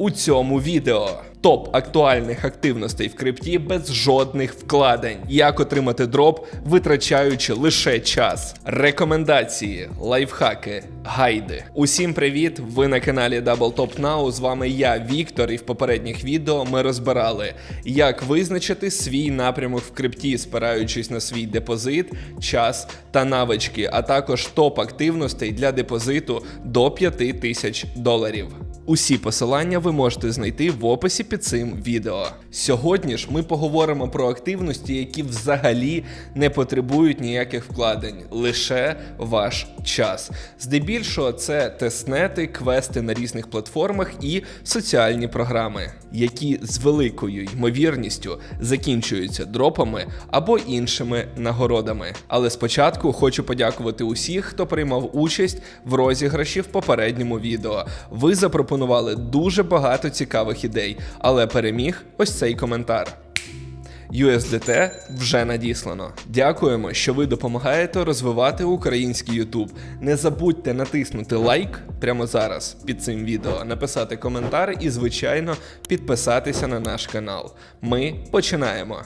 У цьому відео топ актуальних активностей в крипті без жодних вкладень. Як отримати дроп, витрачаючи лише час. Рекомендації, лайфхаки, гайди. Усім привіт! Ви на каналі Double Top Now. З вами я, Віктор, і в попередніх відео ми розбирали, як визначити свій напрямок в крипті, спираючись на свій депозит, час та навички, а також топ активностей для депозиту до 5 тисяч доларів. Усі посилання ви можете знайти в описі під цим відео. Сьогодні ж ми поговоримо про активності, які взагалі не потребують ніяких вкладень, лише ваш час. Здебільшого це тестнети, квести на різних платформах і соціальні програми, які з великою ймовірністю закінчуються дропами або іншими нагородами. Але спочатку хочу подякувати усіх, хто приймав участь в розіграші в попередньому відео. Ви запропонували дуже багато цікавих ідей, але переміг ось цей коментар. USDT вже надіслано. Дякуємо, що ви допомагаєте розвивати український YouTube. Не забудьте натиснути лайк прямо зараз під цим відео, написати коментар і, звичайно, підписатися на наш канал. Ми починаємо.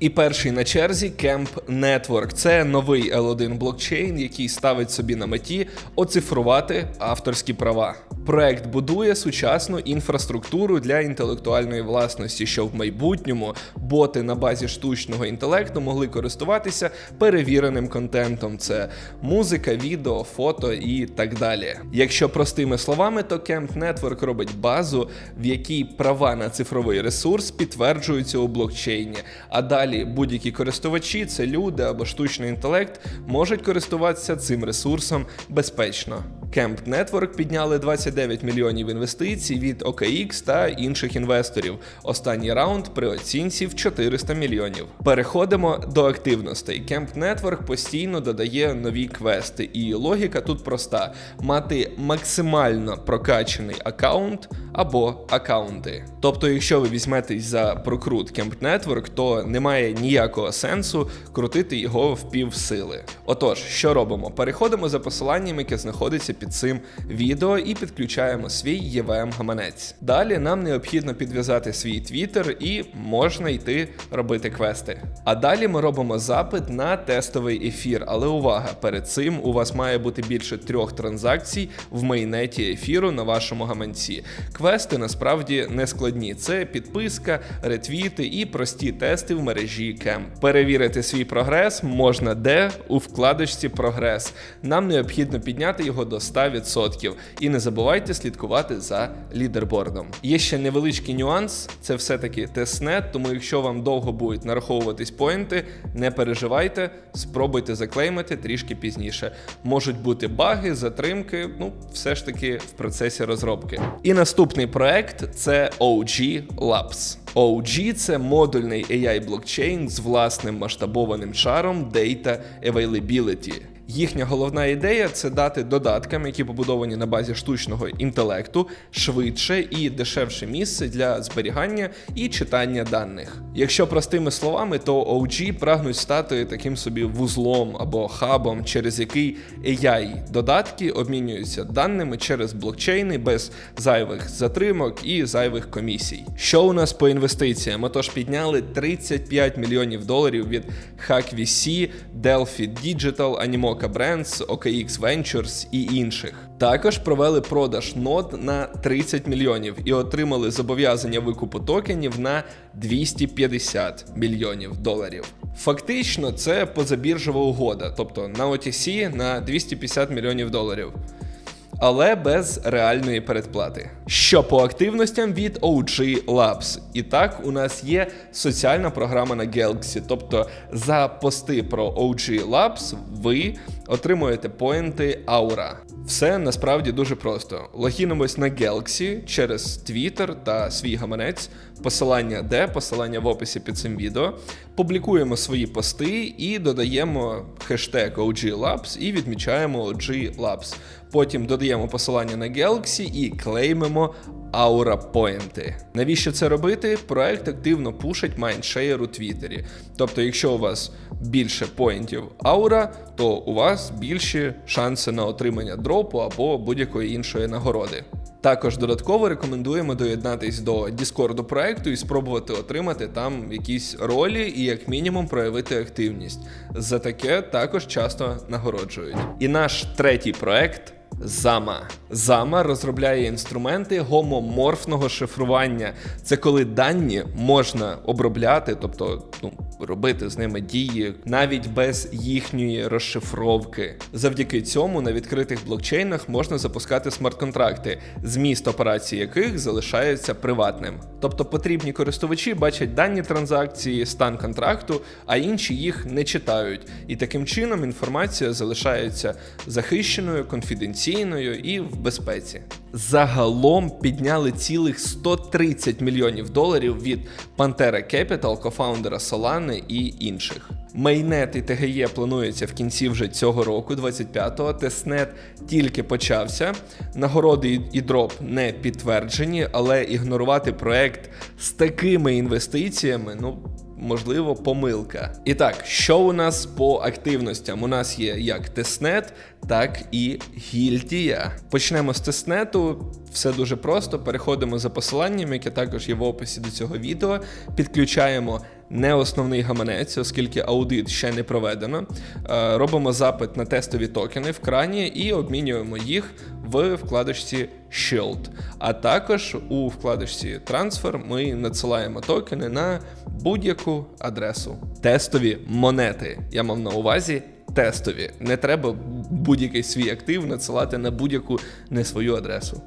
І перший на черзі Camp Network. Це новий L1 блокчейн, який ставить собі на меті оцифрувати авторські права. Проект будує сучасну інфраструктуру для інтелектуальної власності, щоб в майбутньому боти на базі штучного інтелекту могли користуватися перевіреним контентом. Це музика, відео, фото і так далі. Якщо простими словами, то Camp Network робить базу, в якій права на цифровий ресурс підтверджуються у блокчейні. А далі будь-які користувачі, це люди або штучний інтелект, можуть користуватися цим ресурсом безпечно. Camp Network підняли 29 мільйонів інвестицій від OKX та інших інвесторів. Останній раунд при оцінці в 400 мільйонів. Переходимо до активностей. Camp Network постійно додає нові квести, і логіка тут проста: мати максимально прокачаний аккаунт або аккаунти. Тобто, якщо ви візьметесь за прокрут Camp Network, то немає ніякого сенсу крутити його в пів сили. Отож, що робимо? Переходимо за посиланням, яке знаходиться під цим відео, і підключаємо свій EVM гаманець. Далі нам необхідно підв'язати свій Twitter і можна йти робити квести. А далі ми робимо запит на тестовий ефір. Але увага, перед цим у вас має бути більше трьох транзакцій в мейнеті ефіру на вашому гаманці. Квести насправді не складні. Це підписка, ретвіти і прості тести в мережі Кем. Перевірити свій прогрес можна де у вкладочці Прогрес. Нам необхідно підняти його до 100%. І не забувайте слідкувати за лідербордом. Є ще невеличкий нюанс, це все-таки тестнет, тому якщо вам довго будуть нараховуватись поінти, не переживайте, спробуйте заклеймити трішки пізніше. Можуть бути баги, затримки, ну все ж таки в процесі розробки. І наступний проект це OG Labs. OG – це модульний AI блокчейн з власним масштабованим шаром Data Availability. Їхня головна ідея це дати додаткам, які побудовані на базі штучного інтелекту, швидше і дешевше місце для зберігання і читання даних. Якщо простими словами, то OG прагнуть стати таким собі вузлом або хабом, через який AI додатки обмінюються даними через блокчейни без зайвих затримок і зайвих комісій. Що у нас по інвестиціям? Отож підняли 35 мільйонів доларів від HackVC, Delphi Digital, Animoca Brands, OKX Ventures і інших. Також провели продаж нод на 30 мільйонів і отримали зобов'язання викупу токенів на 250 мільйонів доларів. Фактично, це позабіржова угода, тобто на OTC на 250 мільйонів доларів. Але без реальної передплати. Що по активностям від OG Labs. І так, у нас є соціальна програма на Galaxy. Тобто за пости про OG Labs ви отримуєте поінти Aura. Все насправді дуже просто. Логінимось на Galaxy через Twitter та свій гаманець. Посилання де, посилання в описі під цим відео. Публікуємо свої пости і додаємо хештег OG Labs і відмічаємо OG Labs. Потім додаємо посилання на Galaxy і клеймимо Аура Поінти. Навіщо це робити? Проект активно пушить майндшеєр у Твіттері. Тобто, якщо у вас більше поінтів аура, то у вас більші шанси на отримання дропу або будь-якої іншої нагороди. Також додатково рекомендуємо доєднатись до Діскорду проекту і спробувати отримати там якісь ролі і як мінімум проявити активність. За таке також часто нагороджують. І наш третій проект. Зама. Зама розробляє інструменти гомоморфного шифрування. Це коли дані можна обробляти, тобто ну, робити з ними дії навіть без їхньої розшифровки. Завдяки цьому на відкритих блокчейнах можна запускати смарт-контракти, зміст операцій яких залишається приватним. Тобто потрібні користувачі бачать дані транзакції, стан контракту, а інші їх не читають. І таким чином інформація залишається захищеною, конфіденційною і в безпеці. Загалом підняли цілих 130 мільйонів доларів від Pantera Capital, кофаундера Solana і інших. Майнет і ТГЄ планується в кінці вже цього року, 25-го. Тестнет тільки почався. Нагороди і дроп не підтверджені, але ігнорувати проект з такими інвестиціями, ну. Можливо, помилка. І так, що у нас по активностям? У нас є як тестнет, так і гільдія. Почнемо з тестнету. Все дуже просто. Переходимо за посиланням, яке також є в описі до цього відео. Підключаємо не основний гаманець, оскільки аудит ще не проведено. Е, Робимо запит на тестові токени в крані і обмінюємо їх в вкладочці Shield. А також у вкладочці Transfer ми надсилаємо токени на будь-яку адресу. Тестові монети. Я мав на увазі. Тестові. Не треба будь-який свій актив надсилати на будь-яку не свою адресу.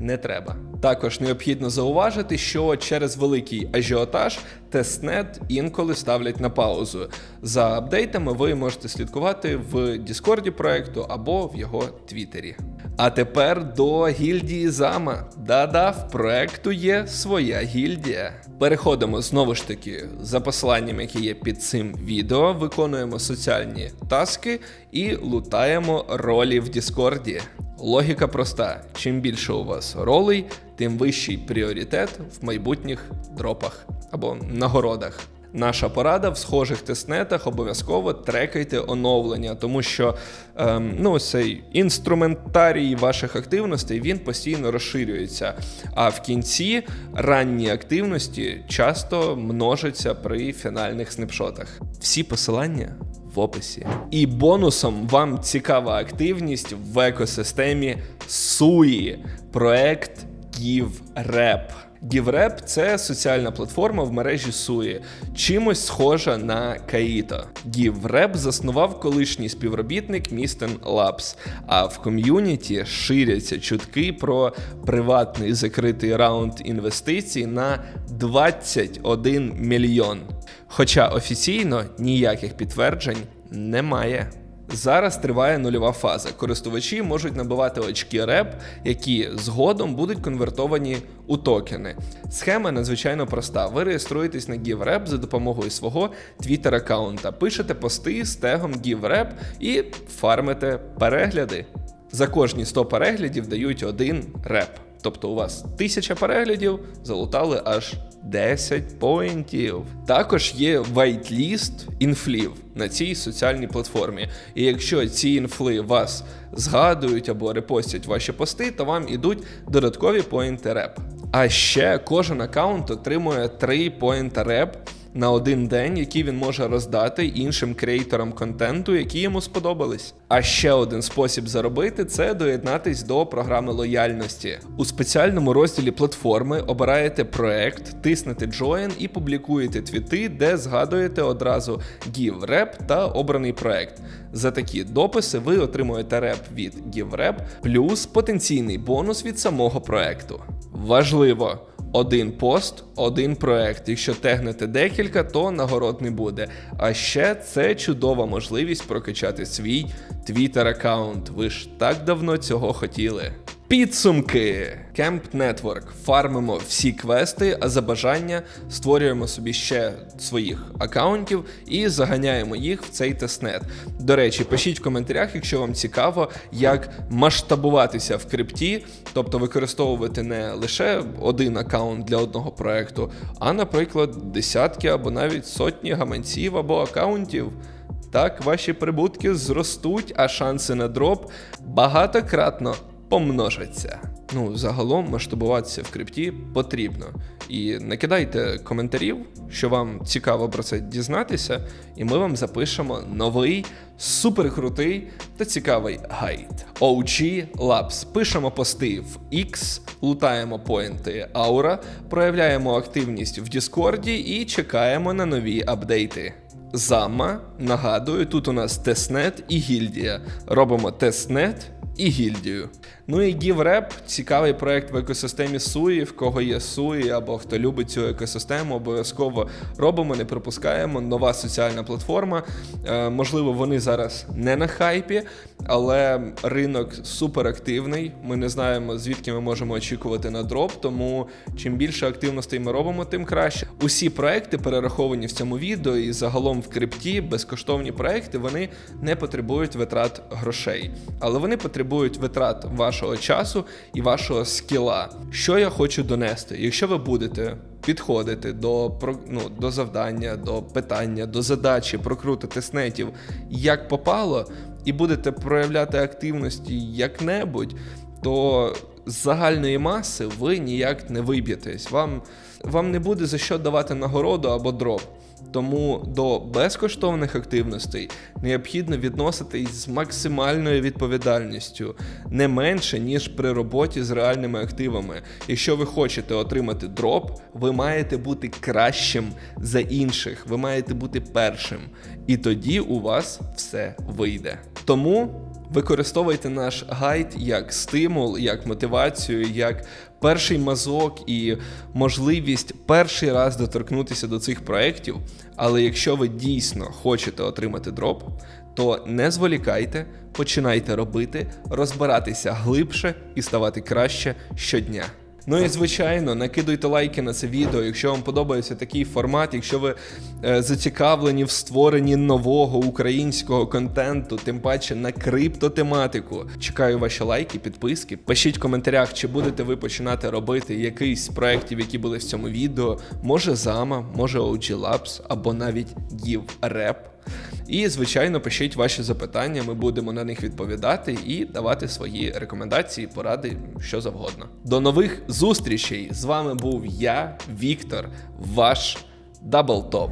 Не треба. Також необхідно зауважити, що через великий ажіотаж тестнет інколи ставлять на паузу. За апдейтами ви можете слідкувати в Діскорді проекту або в його Твіттері. А тепер до гільдії Зама. Да-да, в проекту є своя гільдія. Переходимо знову ж таки за посиланням, яке є під цим відео, виконуємо соціальні таски і лутаємо ролі в Діскорді. Логіка проста: чим більше у вас ролей, тим вищий пріоритет в майбутніх дропах або нагородах. Наша порада в схожих тестнетах обов'язково трекайте оновлення, тому що ем, ну, цей інструментарій ваших активностей він постійно розширюється. А в кінці ранні активності часто множаться при фінальних снапшотах. Всі посилання в описі. І бонусом вам цікава активність в екосистемі SUI, проект GiveRap. GiveRap – це соціальна платформа в мережі SUI, чимось схожа на Kaito. GiveRap заснував колишній співробітник Містен Labs, а в ком'юніті ширяться чутки про приватний закритий раунд інвестицій на 21 мільйон. Хоча офіційно ніяких підтверджень немає. Зараз триває нульова фаза. Користувачі можуть набивати очки реп, які згодом будуть конвертовані у токени. Схема надзвичайно проста. Ви реєструєтесь на GiveRap за допомогою свого Twitter аккаунта, пишете пости з тегом GiveRap і фармите перегляди. За кожні 100 переглядів дають один реп. Тобто у вас тисяча переглядів, залутали аж 10 поінтів. Також є вайтліст інфлів на цій соціальній платформі. І якщо ці інфли вас згадують або репостять ваші пости, то вам ідуть додаткові поінти реп. А ще кожен аккаунт отримує 3 поінти реп на один день, які він може роздати іншим креаторам контенту, які йому сподобались. А ще один спосіб заробити це доєднатись до програми лояльності. У спеціальному розділі платформи обираєте проект, тиснете Join і публікуєте твіти, де згадуєте одразу GiveRep та обраний проект. За такі дописи ви отримуєте реп від GiveRep плюс потенційний бонус від самого проекту. Важливо! Один пост, один проект. Якщо тегнете декілька, то нагород не буде. А ще це чудова можливість прокачати свій Twitter аккаунт. Ви ж так давно цього хотіли. Підсумки. Camp Network. Фармимо всі квести, а за бажання створюємо собі ще своїх акаунтів і заганяємо їх в цей тестнет. До речі, пишіть в коментарях, якщо вам цікаво, як масштабуватися в крипті, тобто використовувати не лише один акаунт для одного проекту, а, наприклад, десятки або навіть сотні гаманців або акаунтів. Так, ваші прибутки зростуть, а шанси на дроп багатократно помножаться. Ну, загалом масштабуватися в крипті потрібно. І накидайте коментарів, що вам цікаво про це дізнатися, і ми вам запишемо новий, суперкрутий та цікавий гайд. OG Labs. Пишемо пости в X, лутаємо поінти Aura, проявляємо активність в Діскорді і чекаємо на нові апдейти. Зама, нагадую, тут у нас тестнет і гільдія. Робимо тестнет і гільдію. Ну і GiveRap – цікавий проект в екосистемі Суї. В кого є Суї або хто любить цю екосистему, обов'язково робимо, не пропускаємо. Нова соціальна платформа. Е, можливо, вони зараз не на хайпі, але ринок суперактивний. Ми не знаємо, звідки ми можемо очікувати на дроп. Тому чим більше активностей ми робимо, тим краще. Усі проекти перераховані в цьому відео, і загалом в крипті безкоштовні проекти вони не потребують витрат грошей, але вони потребують витрат вашого часу і вашого скіла. Що я хочу донести? Якщо ви будете підходити до ну, до завдання, до питання, до задачі прокрути снетів як попало, і будете проявляти активності як-небудь, то з загальної маси ви ніяк не виб'єтесь. Вам, вам не буде за що давати нагороду або дроп. Тому до безкоштовних активностей необхідно відноситись з максимальною відповідальністю, не менше ніж при роботі з реальними активами. Якщо ви хочете отримати дроп, ви маєте бути кращим за інших, ви маєте бути першим. І тоді у вас все вийде. Тому Використовуйте наш гайд як стимул, як мотивацію, як перший мазок і можливість перший раз доторкнутися до цих проєктів. Але якщо ви дійсно хочете отримати дроп, то не зволікайте, починайте робити, розбиратися глибше і ставати краще щодня. Ну і звичайно, накидуйте лайки на це відео, якщо вам подобається такий формат, якщо ви е, зацікавлені в створенні нового українського контенту, тим паче на криптотематику. Чекаю ваші лайки, підписки. Пишіть в коментарях, чи будете ви починати робити якийсь з проєктів, які були в цьому відео. Може Зама, може OG Labs, або навіть GiveRap. І, звичайно, пишіть ваші запитання, ми будемо на них відповідати і давати свої рекомендації, поради, що завгодно. До нових зустрічей! З вами був я, Віктор, ваш Даблтоп.